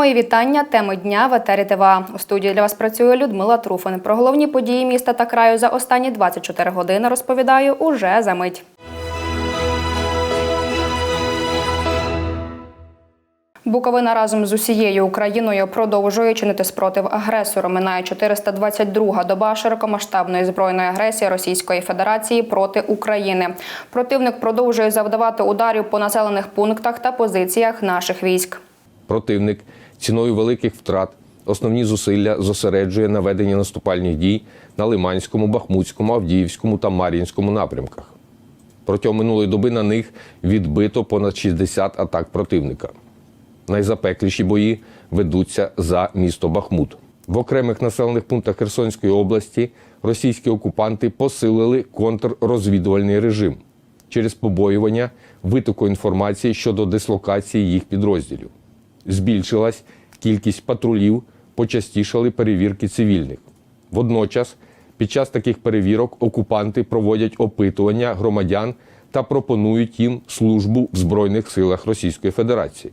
Мої вітання. Теми дня в етері ТВА. У студії для вас працює Людмила Труфан. Про головні події міста та краю за останні 24 години розповідаю уже за мить. Буковина разом з усією Україною продовжує чинити спротив агресору. Минає 422-га доба широкомасштабної збройної агресії Російської Федерації проти України. Противник продовжує завдавати ударів по населених пунктах та позиціях наших військ. Противник ціною великих втрат основні зусилля зосереджує на веденні наступальних дій на Лиманському, Бахмутському, Авдіївському та Мар'їнському напрямках. Протягом минулої доби на них відбито понад 60 атак противника. Найзапекліші бої ведуться за місто Бахмут. В окремих населених пунктах Херсонської області російські окупанти посилили контррозвідувальний режим через побоювання витоку інформації щодо дислокації їх підрозділів. Збільшилась кількість патрулів, почастішали перевірки цивільних. Водночас, під час таких перевірок окупанти проводять опитування громадян та пропонують їм службу в Збройних силах Російської Федерації.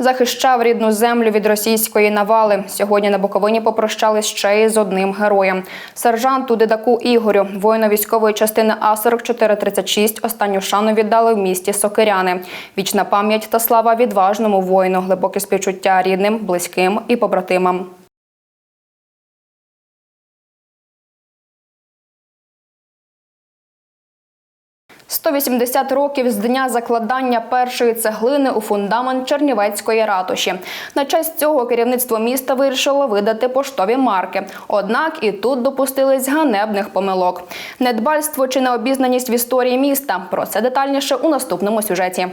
Захищав рідну землю від російської навали. Сьогодні на Буковині попрощались ще й з одним героєм. Сержанту Дидаку Ігорю, воїну військової частини А 4436 останню шану віддали в місті Сокиряни. Вічна пам'ять та слава відважному воїну, глибоке співчуття рідним, близьким і побратимам. «180 років з дня закладання першої цеглини у фундамент Чернівецької ратуші. На честь цього керівництво міста вирішило видати поштові марки. Однак і тут допустились ганебних помилок. Недбальство чи необізнаність в історії міста. Про це детальніше у наступному сюжеті.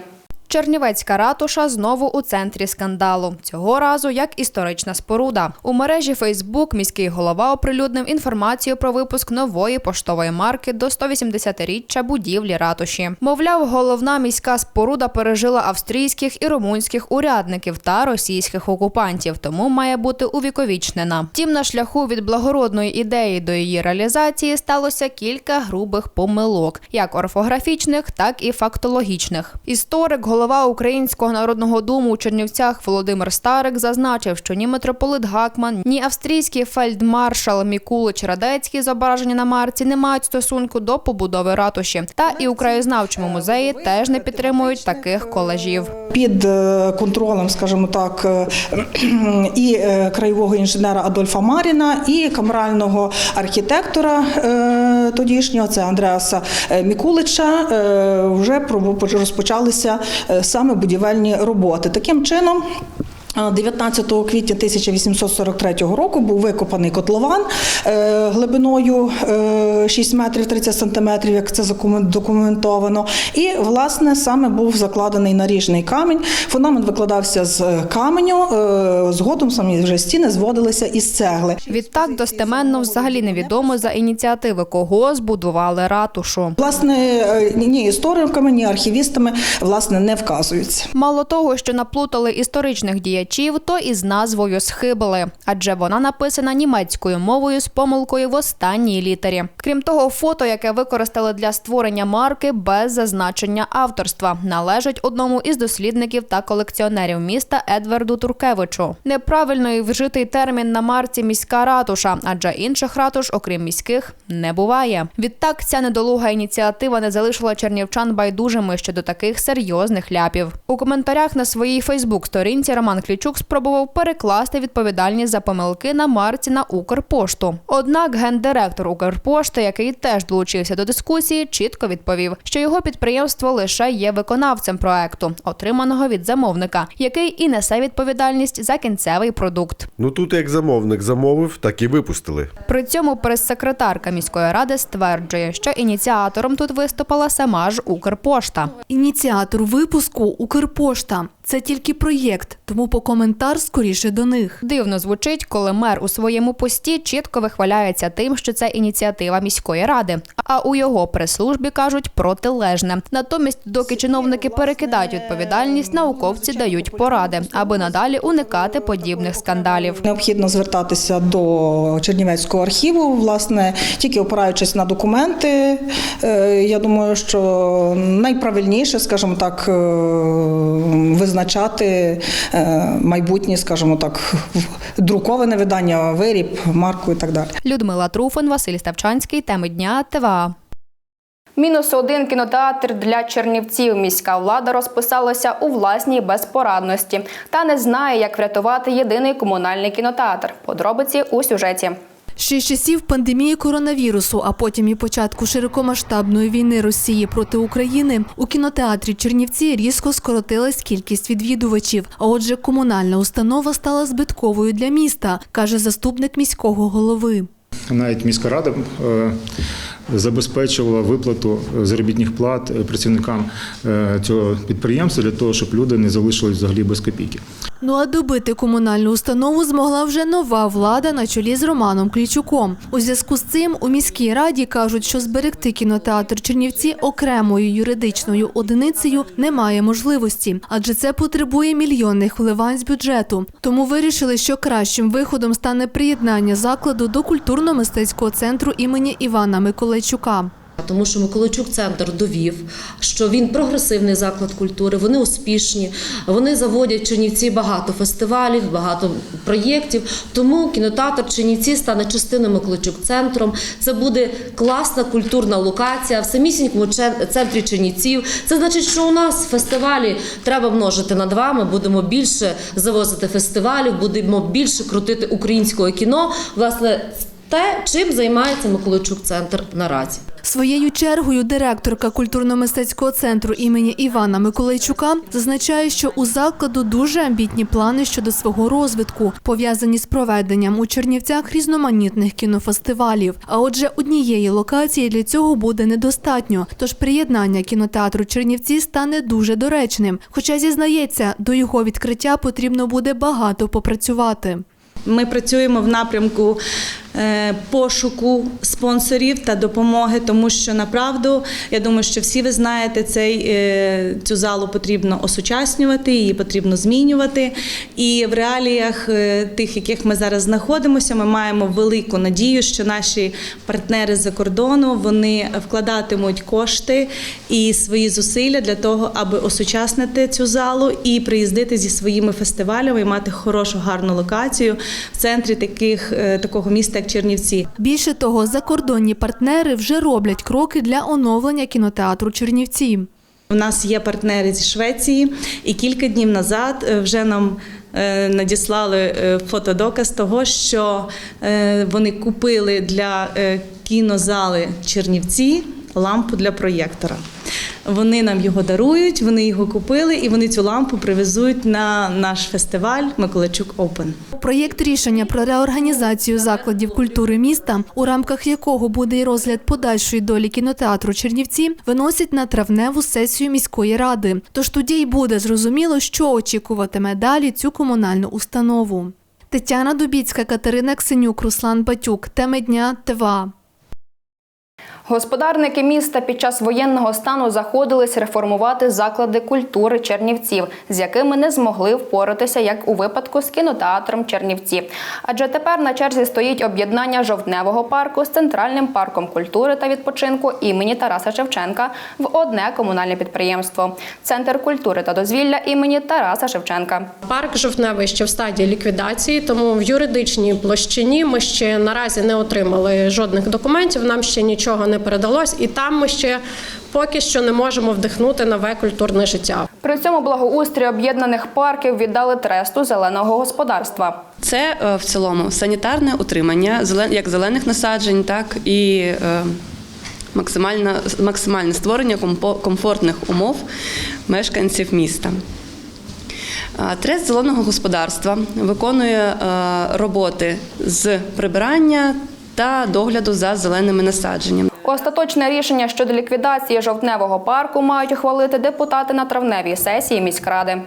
Чернівецька ратуша знову у центрі скандалу. Цього разу як історична споруда. У мережі Фейсбук міський голова оприлюднив інформацію про випуск нової поштової марки до 180-річчя будівлі ратуші. Мовляв, головна міська споруда пережила австрійських і румунських урядників та російських окупантів, тому має бути увіковічнена. Втім, на шляху від благородної ідеї до її реалізації сталося кілька грубих помилок, як орфографічних, так і фактологічних. Історик, голова Українського народного дому у Чернівцях Володимир Старик зазначив, що ні митрополит Гакман, ні австрійський фельдмаршал Мікулич Радецький, зображені на марці, не мають стосунку до побудови ратуші. Та і у краєзнавчому музеї теж не підтримують таких колажів. під е, контролем, скажімо так, е, і е, краєвого інженера Адольфа Маріна, і камерального архітектора тодішнього, це Андреаса Мікулича, вже розпочалися саме будівельні роботи. Таким чином. Е, 19 квітня 1843 року був викопаний котлован е, глибиною е, 6 метрів 30 сантиметрів, як це документовано. І, власне, саме був закладений наріжний камінь. Фундамент викладався з е, каменю, е, згодом самі вже стіни зводилися із цегли. Відтак достеменно взагалі невідомо за ініціативи, кого збудували ратушу. Власне, е, ні істориками, ні архівістами власне не вказуються. Мало того, що наплутали історичних діячів, то і з назвою схибили, адже вона написана німецькою мовою з помилкою в останній літері. Крім того, фото, яке використали для створення марки без зазначення авторства, належить одному із дослідників та колекціонерів міста Едварду Туркевичу. Неправильно вжитий термін на марці міська ратуша, адже інших ратуш, окрім міських, не буває. Відтак ця недолуга ініціатива не залишила чернівчан байдужими щодо таких серйозних ляпів. У коментарях на своїй Фейсбук-сторінці Роман Клічук спробував перекласти відповідальність за помилки на марці на Укрпошту. Однак гендиректор Укрпошти, який теж долучився до дискусії, чітко відповів, що його підприємство лише є виконавцем проекту, отриманого від замовника, який і несе відповідальність за кінцевий продукт. Ну тут як замовник замовив, так і випустили. При цьому прес-секретарка міської ради стверджує, що ініціатором тут виступила сама ж Укрпошта. Ініціатор випуску Укрпошта. Це тільки проєкт, тому по коментар скоріше до них. Дивно звучить, коли мер у своєму пості чітко вихваляється тим, що це ініціатива міської ради. А у його прес-службі кажуть протилежне. Натомість, доки чиновники перекидають відповідальність, науковці дають поради, аби надалі уникати подібних скандалів. Необхідно звертатися до Чернівецького архіву, власне, тільки опираючись на документи. Е, Я думаю, що найправильніше, скажімо так, е, визначати е, майбутнє, скажімо так, друковане видання, виріб, марку і так далі. Людмила Труфан, Василь Ставчанський. Теми дня ТВА. Мінус один кінотеатр для чернівців. Міська влада розписалася у власній безпорадності та не знає, як врятувати єдиний комунальний кінотеатр. Подробиці у сюжеті. Ще з часів пандемії коронавірусу, а потім і початку широкомасштабної війни Росії проти України у кінотеатрі Чернівці різко скоротилась кількість відвідувачів. А отже, комунальна установа стала збитковою для міста, каже заступник міського голови. Навіть міська рада е, забезпечувала виплату заробітних плат е, працівникам е, цього підприємства для того, щоб люди не залишились взагалі без копійки. Ну а добити комунальну установу змогла вже нова влада на чолі з Романом Клічуком. У зв'язку з цим у міській раді кажуть, що зберегти кінотеатр Чернівці окремою юридичною одиницею немає можливості, адже це потребує мільйонних вливань з бюджету. Тому вирішили, що кращим виходом стане приєднання закладу до культурно-мистецького центру імені Івана Миколайчука. Тому що Миколайчук центр довів, що він прогресивний заклад культури, вони успішні, вони заводять в Чернівці багато фестивалів, багато проєктів. Тому кінотеатр Чернівці стане частиною Миколайчук центром. Це буде класна культурна локація в самісінькому центрі Чернівців. Це значить, що у нас фестивалі треба множити на два. Ми будемо більше завозити фестивалів, будемо більше крутити українського кіно. Власне, те, чим займається Миколайчук центр наразі. Своєю чергою директорка культурно-мистецького центру імені Івана Миколайчука зазначає, що у закладу дуже амбітні плани щодо свого розвитку, пов'язані з проведенням у Чернівцях різноманітних кінофестивалів. А отже, однієї локації для цього буде недостатньо. Тож приєднання кінотеатру Чернівці стане дуже доречним. Хоча зізнається, до його відкриття потрібно буде багато попрацювати. Ми працюємо в напрямку пошуку спонсорів та допомоги, тому що направду я думаю, що всі ви знаєте, цей, е, цю залу потрібно осучаснювати, її потрібно змінювати. І в реаліях е, тих, яких ми зараз знаходимося, ми маємо велику надію, що наші партнери за кордону вони вкладатимуть кошти і свої зусилля для того, аби осучаснити цю залу і приїздити зі своїми фестивалями і мати хорошу гарну локацію в центрі таких е, такого міста, Чернівці. Більше того, закордонні партнери вже роблять кроки для оновлення кінотеатру Чернівці. У нас є партнери зі Швеції, і кілька днів назад е, вже нам е, надіслали е, фотодоказ того, що вони купили для кінозали Чернівці лампу для проєктора. Вони нам його дарують, вони його купили, і вони цю лампу привезуть на наш фестиваль Миколайчук Open. Проєкт рішення про реорганізацію закладів культури міста, у рамках якого буде й розгляд подальшої долі кінотеатру Чернівці, виносять на травневу сесію міської ради. Тож тоді й буде зрозуміло, що очікуватиме далі цю комунальну установу. Тетяна Дубіцька, Катерина Ксенюк, Руслан Батюк. Теми дня ТВА. Господарники міста під час воєнного стану заходились реформувати заклади культури Чернівців, з якими не змогли впоратися, як у випадку з кінотеатром Чернівці. Адже тепер на черзі стоїть об'єднання жовтневого парку з центральним парком культури та відпочинку імені Тараса Шевченка в одне комунальне підприємство Центр культури та дозвілля імені Тараса Шевченка. Парк жовтневий ще в стадії ліквідації, тому в юридичній площині ми ще наразі не отримали жодних документів. Нам ще нічого не передалось, і там ми ще поки що не можемо вдихнути нове культурне життя. При цьому благоустрій об'єднаних парків віддали тресту зеленого господарства. Це е, в цілому санітарне утримання зелен- як зелених насаджень, так і е, максимальне, максимальне створення комфортних умов мешканців міста. Трест зеленого господарства виконує е, роботи з прибирання та догляду за зеленими насадженнями. Остаточне рішення щодо ліквідації жовтневого парку мають ухвалити депутати на травневій сесії міськради.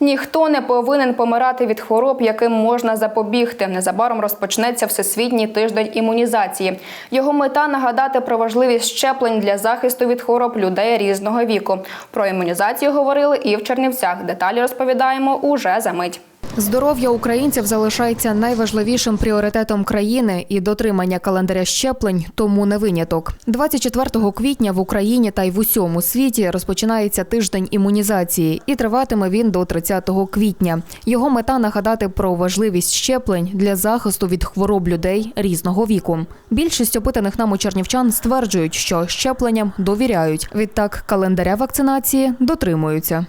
Ніхто не повинен помирати від хвороб, яким можна запобігти. Незабаром розпочнеться всесвітній тиждень імунізації. Його мета нагадати про важливість щеплень для захисту від хвороб людей різного віку. Про імунізацію говорили і в Чернівцях. Деталі розповідаємо уже за мить. Здоров'я українців залишається найважливішим пріоритетом країни, і дотримання календаря щеплень тому не виняток. 24 квітня в Україні та й в усьому світі розпочинається тиждень імунізації, і триватиме він до 30 квітня. Його мета нагадати про важливість щеплень для захисту від хвороб людей різного віку. Більшість опитаних нами чернівчан стверджують, що щепленням довіряють. Відтак календаря вакцинації дотримуються.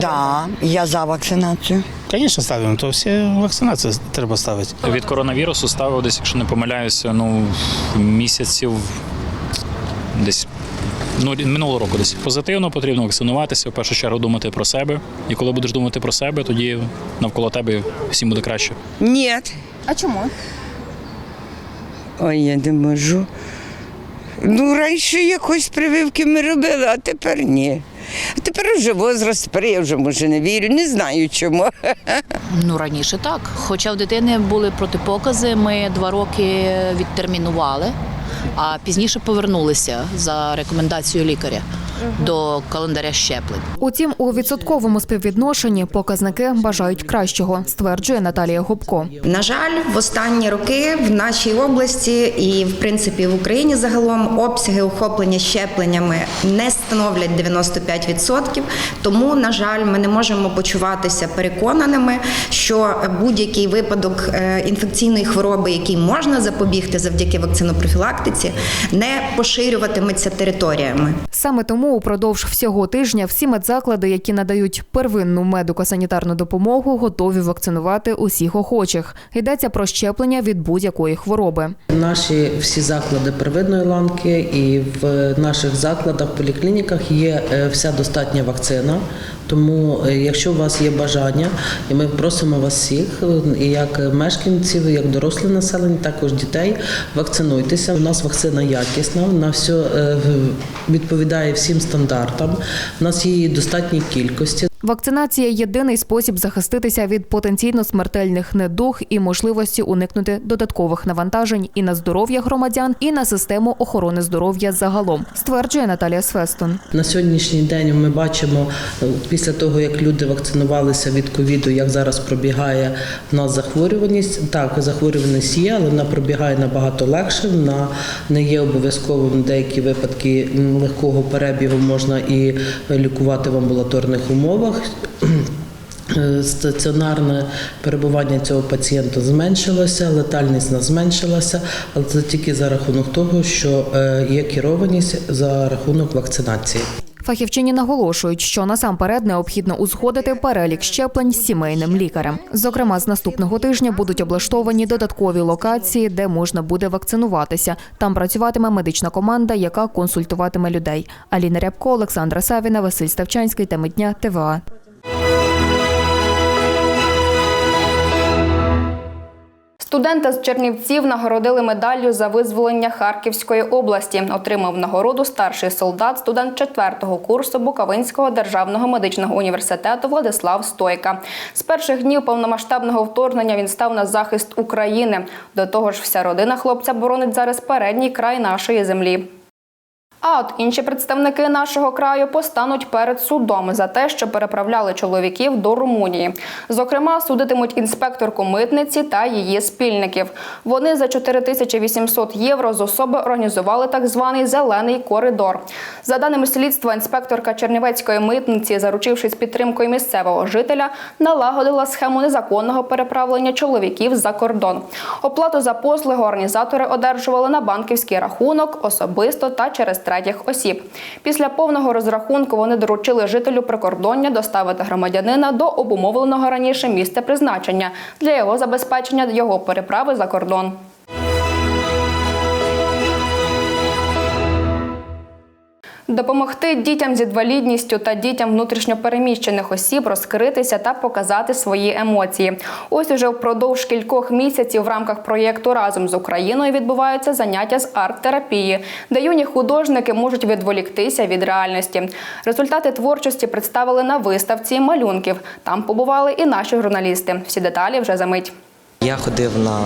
Да, я за вакцинацію. Звісно, ставимо, то всі вакцинації треба ставити. Від коронавірусу ставив десь, якщо не помиляюся, ну місяців десь. Ну, минулого року десь позитивно потрібно вакцинуватися, в першу чергу думати про себе. І коли будеш думати про себе, тоді навколо тебе всім буде краще. Ні. А чому? Ой, я не можу. Ну, раніше якось прививки ми робили, а тепер ні. Тепер вже возраст, тепер я вже може не вірю, не знаю чому. Ну раніше так. Хоча в дитини були протипокази, ми два роки відтермінували, а пізніше повернулися за рекомендацією лікаря до календаря щеплень. Утім, у відсотковому співвідношенні показники бажають кращого, стверджує Наталія Губко. На жаль, в останні роки в нашій області і в принципі в Україні загалом обсяги охоплення щепленнями не становлять 95%. Тому, на жаль, ми не можемо почуватися переконаними, що будь-який випадок е, інфекційної хвороби, який можна запобігти завдяки вакцинопрофілактиці, не поширюватиметься територіями. Саме тому упродовж всього тижня всі медзаклади, які надають первинну медико-санітарну допомогу, готові вакцинувати усіх охочих. Йдеться про щеплення від будь-якої хвороби. Наші всі заклади первинної ланки і в наших закладах, поліклініках є е, вся достатня вакцина. Тому, е, якщо у вас є бажання, і ми просимо вас всіх, е, як мешканців, як доросле населення, також дітей, вакцинуйтеся. У нас вакцина якісна, вона все відповідає всім стандартам. У нас її достатній кількості. Вакцинація єдиний спосіб захиститися від потенційно смертельних недуг і можливості уникнути додаткових навантажень і на здоров'я громадян, і на систему охорони здоров'я загалом, стверджує Наталія Свестон. На сьогоднішній день ми бачимо е, після того, як люди вакцинувалися від ковіду, як зараз пробігає в нас захворюваність. Так, захворюваність є, але вона пробігає набагато легше. Вона не є обов'язковим. Деякі випадки легкого перебігу можна і лікувати в амбулаторних умовах. Е, Стаціонарне перебування цього пацієнта зменшилося, летальність не зменшилася, але це тільки за рахунок того, що е, є керованість за рахунок вакцинації. Фахівчині наголошують, що насамперед необхідно узгодити перелік щеплень з сімейним лікарем. Зокрема, з наступного тижня будуть облаштовані додаткові локації, де можна буде вакцинуватися. Там працюватиме медична команда, яка консультуватиме людей. Аліна Рябко, Олександра Савіна, Василь Ставчанський та Митня ТВА. Студента з Чернівців нагородили медаллю за визволення Харківської області. Отримав нагороду старший солдат, студент четвертого курсу Буковинського державного медичного університету Владислав Стойка. З перших днів повномасштабного вторгнення він став на захист України. До того ж, вся родина хлопця боронить зараз передній край нашої землі. А от інші представники нашого краю постануть перед судом за те, що переправляли чоловіків до Румунії. Зокрема, судитимуть інспекторку митниці та її спільників. Вони за 4800 євро з особи організували так званий зелений коридор. За даними слідства, інспекторка Чернівецької митниці, заручившись підтримкою місцевого жителя, налагодила схему незаконного переправлення чоловіків за кордон. Оплату за послуги організатори одержували на банківський рахунок особисто та через третіх осіб. Після повного розрахунку вони доручили жителю прикордоння доставити громадянина до обумовленого раніше місця призначення для його забезпечення його переправи за кордон. Допомогти дітям з інвалідністю та дітям внутрішньопереміщених осіб розкритися та показати свої емоції. Ось уже впродовж кількох місяців в рамках проєкту разом з Україною відбуваються заняття з арт-терапії, де юні художники можуть відволіктися від реальності. Результати творчості представили на виставці малюнків. Там побували і наші журналісти. Всі деталі вже за мить. Я ходив на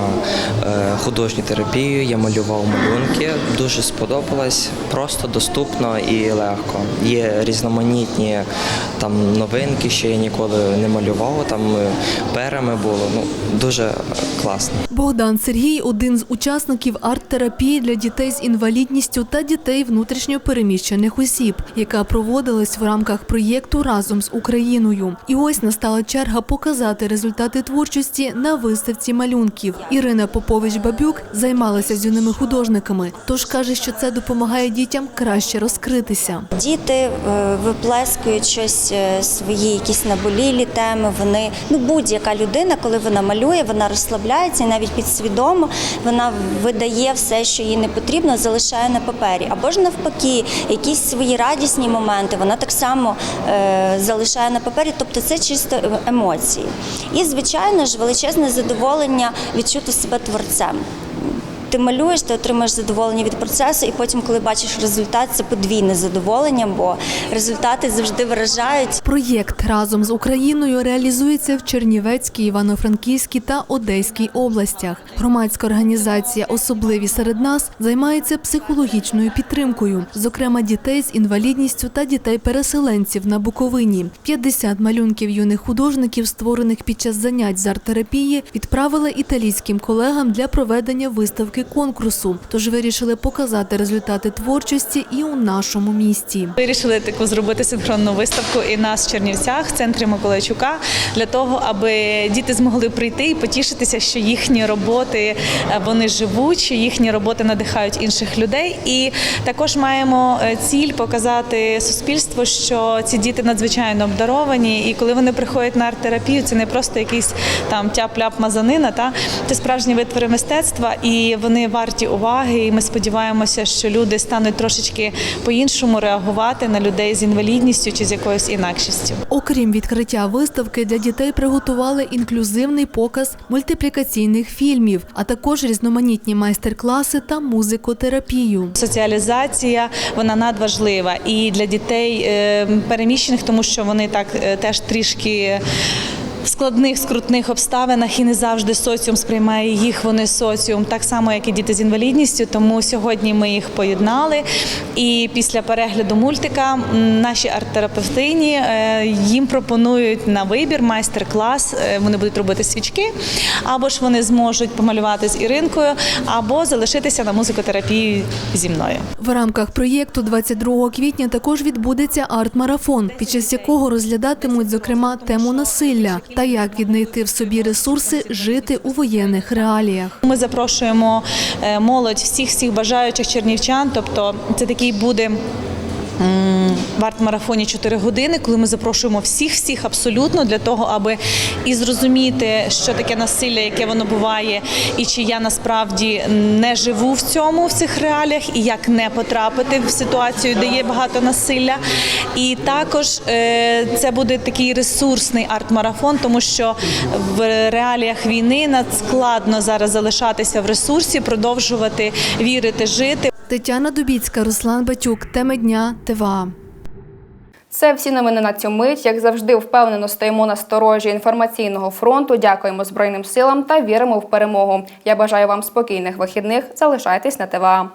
е, художню терапію, я малював малюнки. Дуже сподобалось, просто доступно і легко. Є різноманітні там новинки, що я ніколи не малював. Там е, перами було. Ну дуже класно. Богдан Сергій один з учасників арт-терапії для дітей з інвалідністю та дітей внутрішньо переміщених осіб, яка проводилась в рамках проєкту разом з Україною. І ось настала черга показати результати творчості на виставці малюнків. Ірина Попович-Бабюк займалася з юними художниками, тож каже, що це допомагає дітям краще розкритися. Діти е, виплескують щось е, свої, якісь наболілі теми. Вони ну будь-яка людина, коли вона малює, вона розслабляється і навіть підсвідомо вона видає все, що їй не потрібно, залишає на папері. Або ж навпаки, якісь свої радісні моменти вона так само е, залишає на папері. Тобто це чисто емоції. І звичайно ж величезне задоволення відчути себе творцем. Ти малюєш, ти отримаєш задоволення від процесу, і потім, коли бачиш результат, це подвійне задоволення, бо результати завжди виражають. Проєкт разом з Україною реалізується в Чернівецькій, Івано-Франківській та Одеській областях. Громадська організація Особливі серед нас займається психологічною підтримкою, зокрема дітей з інвалідністю та дітей-переселенців на Буковині. 50 малюнків юних художників, створених під час занять з арт-терапії, відправили італійським колегам для проведення виставки конкурсу. Тож вирішили показати результати творчості і у нашому місті. Вирішили таку зробити синхронну виставку і нас в Чернівцях, в центрі Миколайчука, для того, аби діти змогли прийти і потішитися, що їхні роботи е, вони живуть, що їхні роботи надихають інших людей. І також маємо е, ціль показати суспільству, що ці діти надзвичайно обдаровані, і коли вони приходять на арт-терапію, це не просто якийсь там тяп-ляп мазанина, та це справжні витвори мистецтва, і вони варті уваги. І ми сподіваємося, що люди стануть трошечки по-іншому реагувати на людей з інвалідністю чи з якоюсь інакшістю. Окрім відкриття виставки, для дітей приготували інклюзивний показ мультиплікаційних фільмів, а також різноманітні майстер-класи та музикотерапію. Соціалізація вона надважлива і для дітей е, переміщених, тому що вони так е, теж трішки. В складних скрутних обставинах і не завжди соціум сприймає їх. Вони соціум, так само як і діти з інвалідністю. Тому сьогодні ми їх поєднали. І після перегляду мультика наші арт-терапевтині е, їм пропонують на вибір майстер-клас. Е, Вони будуть робити свічки, або ж вони зможуть помалювати з Іринкою, або залишитися на музикотерапії зі мною. В рамках проєкту 22 квітня також відбудеться арт-марафон, під час якого розглядатимуть зокрема тему насилля та як віднайти в собі ресурси жити у воєнних реаліях. Ми запрошуємо е, молодь всіх всіх бажаючих чернівчан. Тобто, це такий буде. В арт-марафоні 4 години, коли ми запрошуємо всіх, всіх абсолютно для того, аби і зрозуміти, що таке насилля, яке воно буває, і чи я насправді не живу в цьому в цих реаліях, і як не потрапити в ситуацію, де є багато насилля. І також е, це буде такий ресурсний арт-марафон, тому що в реаліях війни надскладно зараз залишатися в ресурсі, продовжувати вірити, жити. Тетяна Дубіцька, Руслан Батюк. Теми дня ТВА. Це всі новини на цю мить. Як завжди, впевнено стоїмо на сторожі інформаційного фронту. Дякуємо Збройним силам та віримо в перемогу. Я бажаю вам спокійних вихідних. Залишайтесь на ТВА.